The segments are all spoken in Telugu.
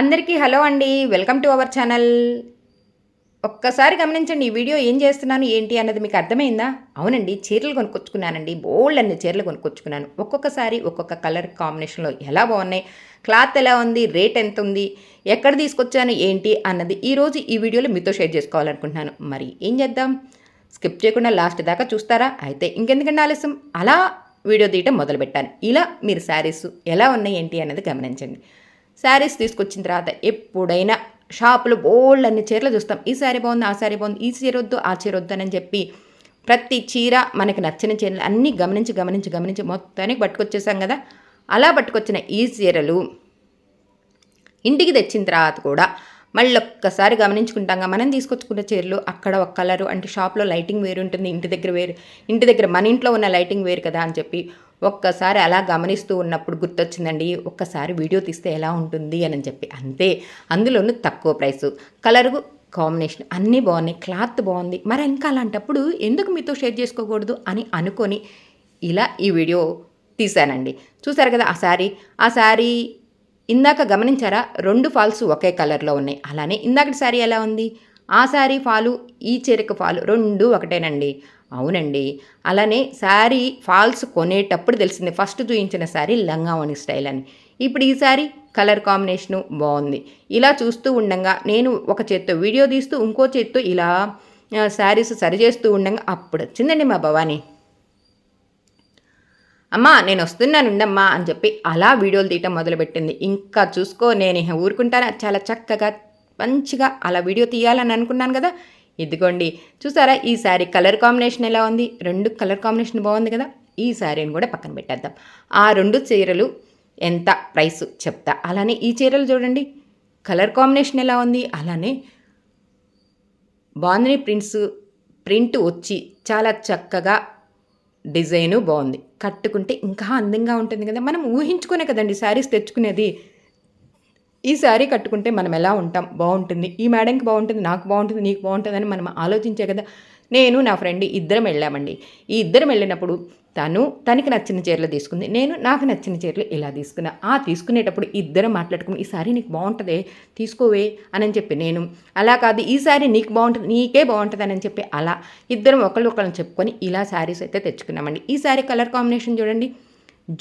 అందరికీ హలో అండి. Welcome to our channel. ఒక్కసారి గమనించండి ఈ వీడియో ఏం చేస్తున్నాను ఏంటి అన్నది మీకు అర్థమైందా? అవునండి చీరలు కొనుక్కొచ్చుకున్నానండి. బోల్డ్ అన్ని చీరలు కొనుక్కొచ్చుకున్నాను. ఒక్కొక్కసారి ఒక్కొక్క కలర్ కాంబినేషన్లో ఎలా బాగున్నాయి క్లాత్ ఎలా ఉంది రేట్ ఎంత ఉంది ఎక్కడ తీసుకొచ్చాను ఏంటి అన్నది ఈరోజు ఈ వీడియోలో మీతో షేర్ చేసుకోవాలనుకుంటున్నాను. మరి ఏం చేద్దాం? స్కిప్ చేయకుండా లాస్ట్ దాకా చూస్తారా? అయితే ఇంకెందుకంటే ఆలస్యం? అలా వీడియో తీయటం మొదలుపెట్టాను. ఇలా మీరు శారీస్ ఎలా ఉన్నాయి ఏంటి అన్నది గమనించండి. శారీస్ తీసుకొచ్చిన తర్వాత ఎప్పుడైనా షాపులో బోల్డ్ అన్ని చీరలు చూస్తాం. ఈ శారీ బాగుంది? ఆ శారీ బాగుంది? ఈ చీర వద్దు ఆ చీర వద్దు అని చెప్పి ప్రతి చీర మనకి నచ్చిన చీరలు అన్నీ గమనించి గమనించి గమనించి మొత్తానికి పట్టుకొచ్చేసాం కదా. అలా పట్టుకొచ్చిన ఈ చీరలు ఇంటికి తెచ్చిన తర్వాత కూడా మళ్ళీ ఒక్కసారి గమనించుకుంటాం మనం తీసుకొచ్చుకున్న చీరలు అక్కడ ఒక కలరు అంటే షాప్లో లైటింగ్ వేరు ఉంటుంది ఇంటి దగ్గర వేరు ఇంటి దగ్గర మన ఇంట్లో ఉన్న లైటింగ్ వేరు కదా అని చెప్పి ఒక్కసారి అలా గమనిస్తూ ఉన్నప్పుడు గుర్తొచ్చిందండి ఒక్కసారి వీడియో తీస్తే ఎలా ఉంటుంది అని చెప్పి. అంతే అందులోనూ తక్కువ ప్రైసు. కలరు కాంబినేషన్ అన్నీ బాగున్నాయి క్లాత్ బాగుంది. మరి ఇంకా అలాంటప్పుడు ఎందుకు మీతో షేర్ చేసుకోకూడదు అని అనుకొని ఇలా ఈ వీడియో తీశానండి. చూసారు కదా ఆ శారీ? ఆ శారీ ఇందాక గమనించారా? రెండు ఫాల్స్ ఒకే కలర్లో ఉన్నాయి. అలానే ఇందాకటి శారీ ఎలా ఉంది? ఆ శారీ ఫాలు ఈ చీరకు ఫాలు రెండు ఒకటేనండి. అవునండి. అలానే శారీ ఫాల్స్ కొనేటప్పుడు తెలిసింది ఫస్ట్ చూయించిన శారీ లంగావణి స్టైల్ అని. ఇప్పుడు ఈ శారీ కలర్ కాంబినేషను బాగుంది ఇలా చూస్తూ ఉండగా నేను ఒక చేత్తో వీడియో తీస్తూ ఇంకో చేత్తో ఇలా శారీస్ సరి చేస్తూ ఉండగా అప్పుడు వచ్చిందండి మా భవానీ. అమ్మా నేను వస్తున్నాను ఉండమ్మా అని చెప్పి అలా వీడియోలు తీయటం మొదలుపెట్టింది. ఇంకా చూసుకో నేను ఊరుకుంటాను? చాలా చక్కగా మంచిగా అలా వీడియో తీయాలని అనుకున్నాను కదా. ఇదిగోండి చూసారా? ఈ శారీ కలర్ కాంబినేషన్ ఎలా ఉంది? రెండు కలర్ కాంబినేషన్ బాగుంది కదా. ఈ శారీని కూడా పక్కన పెట్టేద్దాం. ఆ రెండు చీరలు ఎంత ప్రైస్ చెప్తా. అలానే ఈ చీరలు చూడండి కలర్ కాంబినేషన్ ఎలా ఉంది? అలానే బాందిని ప్రింట్స్ ప్రింట్ వచ్చి చాలా చక్కగా డిజైను బాగుంది. కట్టుకుంటే ఇంకా అందంగా ఉంటుంది కదా. మనం ఊహించుకునే కదండి శారీస్ తెచ్చుకునేది. ఈ శారీ కట్టుకుంటే మనం ఎలా ఉంటాం? బాగుంటుంది. ఈ మేడంకి బాగుంటుంది నాకు బాగుంటుంది నీకు బాగుంటుంది అని మనం ఆలోచించే కదా. నేను నా ఫ్రెండ్ ఇద్దరం వెళ్ళామండి. ఈ ఇద్దరం వెళ్ళినప్పుడు తను తనకి నచ్చిన చీరలు తీసుకుంది నేను నాకు నచ్చిన చీరలు ఇలా తీసుకున్నా. ఆ తీసుకునేటప్పుడు ఇద్దరం మాట్లాడుకుని ఈ సారీ నీకు బాగుంటుంది తీసుకోవే అని చెప్పి నేను అలా కాదు ఈ సారీ నీకు బాగుంటుంది నీకే బాగుంటుంది అని చెప్పి అలా ఇద్దరం ఒకళ్ళు ఒకళ్ళని చెప్పుకొని ఇలా శారీస్ అయితే తెచ్చుకున్నామండి. ఈ శారీ కలర్ కాంబినేషన్ చూడండి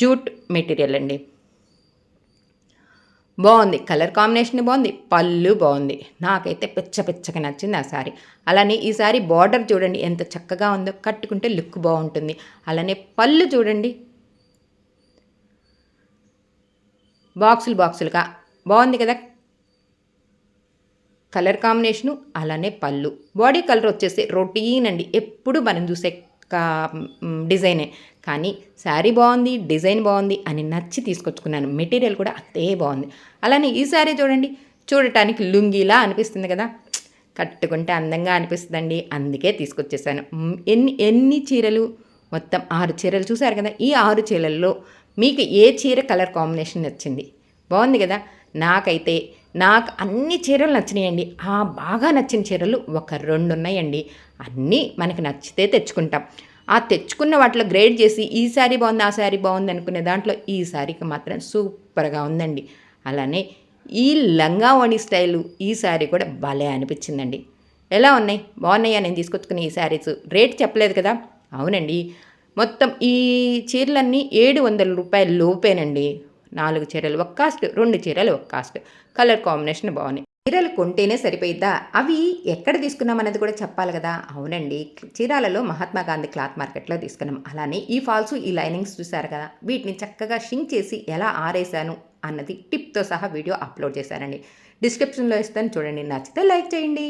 జూట్ మెటీరియల్ అండి. బాగుంది. కలర్ కాంబినేషన్ బాగుంది. పళ్ళు బాగుంది. నాకైతే పిచ్చ పిచ్చగా నచ్చింది ఆ సారీ. అలానే ఈ సారీ బార్డర్ చూడండి ఎంత చక్కగా ఉందో. కట్టుకుంటే లుక్ బాగుంటుంది. అలానే పళ్ళు చూడండి. బాక్సులు బాక్సులుగా. బాగుంది కదా? కలర్ కాంబినేషను అలానే పళ్ళు. బాడీ కలర్ వచ్చేసి రొటీన్ అండి. ఎప్పుడు మనం చూసే డిజైనే. కానీ శారీ బాగుంది డిజైన్ బాగుంది అని నచ్చి తీసుకొచ్చుకున్నాను. మెటీరియల్ కూడా అంతే బాగుంది అలానే ఈ శారీ చూడండి చూడటానికి లుంగిలా అనిపిస్తుంది కదా. కట్టుకుంటే అందంగా అనిపిస్తుందండి. అందుకే తీసుకొచ్చేసాను. ఎన్ని ఎన్ని చీరలు? మొత్తం ఆరు చీరలు చూసారు కదా. ఈ ఆరు చీరల్లో మీకు ఏ చీర కలర్ కాంబినేషన్ నచ్చింది? బాగుంది కదా. నాకైతే నాకు అన్ని చీరలు నచ్చినాయండి. ఆ బాగా నచ్చిన చీరలు ఒక రెండు ఉన్నాయండి అన్నీ మనకి నచ్చితే తెచ్చుకుంటాం. ఆ తెచ్చుకున్న వాటిలో గ్రేడ్ చేసి ఈ శారీ బాగుంది ఆ శారీ బాగుంది అనుకునే దాంట్లో ఈ శారీకి మాత్రం సూపర్గా ఉందండి. అలానే ఈ లంగావణి స్టైలు ఈ శారీ కూడా భలే అనిపించిందండి. ఎలా ఉన్నాయి? బాగున్నాయా? నేను తీసుకొచ్చుకున్న ఈ శారీస్. రేట్ చెప్పలేదు కదా? అవునండి. మొత్తం ఈ చీరలన్నీ ఏడు వందల రూపాయల లోపేనండి. నాలుగు చీరలు ఒక కాస్ట్ రెండు చీరలు ఒక కాస్ట్. కలర్ కాంబినేషన్ బాగున్నాయి. చీరలు కొంటేనే సరిపోయిద్దా? అవి ఎక్కడ తీసుకున్నాం అనేది కూడా చెప్పాలి కదా. అవునండి. చీరాలలో మహాత్మా గాంధీ క్లాత్ మార్కెట్లో తీసుకున్నాం. అలానే ఈ ఫాల్స్ ఈ లైనింగ్స్ చూశారు కదా. వీటిని చక్కగా షింక్ చేసి ఎలా ఆరేసాను అన్నది టిప్తో సహా వీడియో అప్లోడ్ చేశానండి డిస్క్రిప్షన్లో ఇస్తాను చూడండి. నచ్చితే లైక్ చేయండి.